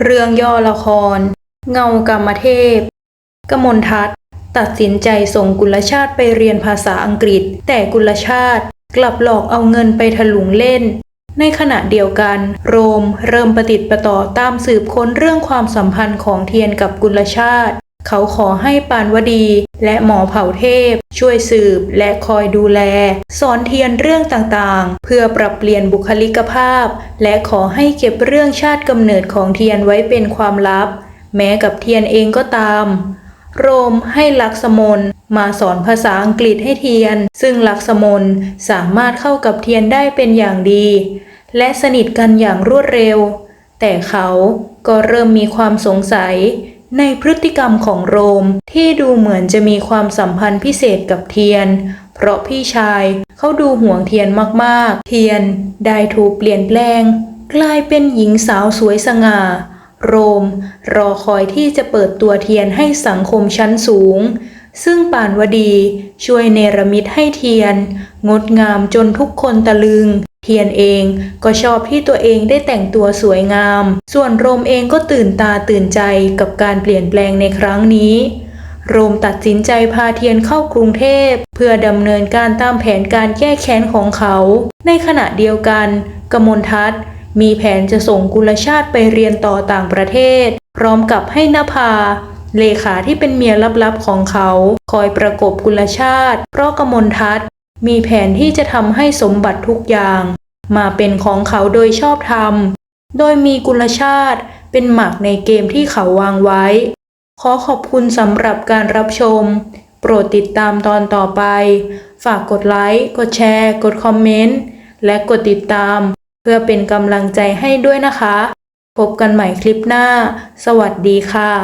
เรื่องย่อละคร เงากรรมเทพ กมลทัศน์ตัดสินใจส่งกุลชาติไปเรียนภาษาอังกฤษ แต่กุลชาติกลับหลอกเอาเงินไปถลุงเล่น ในขณะเดียวกัน โรมเริ่มประติดประต่อตามสืบค้นเรื่องความสัมพันธ์ของเทียนกับกุลชาติ เขาขอให้ปานวดี และหมอเผ่าเทพ ช่วยสืบและคอยดูแล สอนเทียนเรื่องต่างๆ เพื่อปรับเปลี่ยนบุคลิกภาพ และขอให้เก็บเรื่องชาติกำเนิดของเทียนไว้เป็นความลับ แม้กับเทียนเองก็ตาม โรมให้ลักษมนมาสอนภาษาอังกฤษให้เทียน ซึ่งลักษมนสามารถเข้ากับเทียนได้เป็นอย่างดี และสนิทกันอย่างรวดเร็ว แต่เขาก็เริ่มมีความสงสัย ในพฤติกรรมของโรมที่ดูเหมือนจะมีความสัมพันธ์พิเศษกับเทียน เพราะพี่ชายเขาดูห่วงเทียนมากๆ เทียนได้ถูกเปลี่ยนแปลง กลายเป็นหญิงสาวสวยสง่า โรมรอคอยที่จะเปิดตัวเทียนให้สังคมชั้นสูง ซึ่งปานวดีช่วยเนรมิตให้เทียน งดงามจนทุกคนตะลึง ทียนเองก็ชอบที่ตัวเองได้แต่งตัวสวยงาม ส่วนโรมเองก็ตื่นตาตื่นใจกับการเปลี่ยนแปลงในครั้งนี้ โรมตัดสินใจพาเทียนเข้ากรุงเทพ เพื่อดำเนินการตามแผนการแก้แค้นของเขา ในขณะเดียวกัน กมลทัศน์มีแผนจะส่งกุลชาติไปเรียนต่อต่างประเทศ พร้อมกับให้นภาเลขาที่เป็นเมียลับๆของเขา คอยประกบกุลชาติ เพราะกมลทัศน์มีแผนที่จะทำให้สมบัติทุกอย่าง มาเป็นของเขาโดยชอบธรรม โดยมีกุลชาติเป็นหมากในเกมที่เขาวางไว้ ขอขอบคุณสำหรับการรับชม โปรดติดตามตอนต่อไป ฝากกดไลค์ กดแชร์ กดคอมเมนต์ และกดติดตาม เพื่อเป็นกำลังใจให้ด้วยนะคะ พบกันใหม่คลิปหน้า สวัสดีค่ะ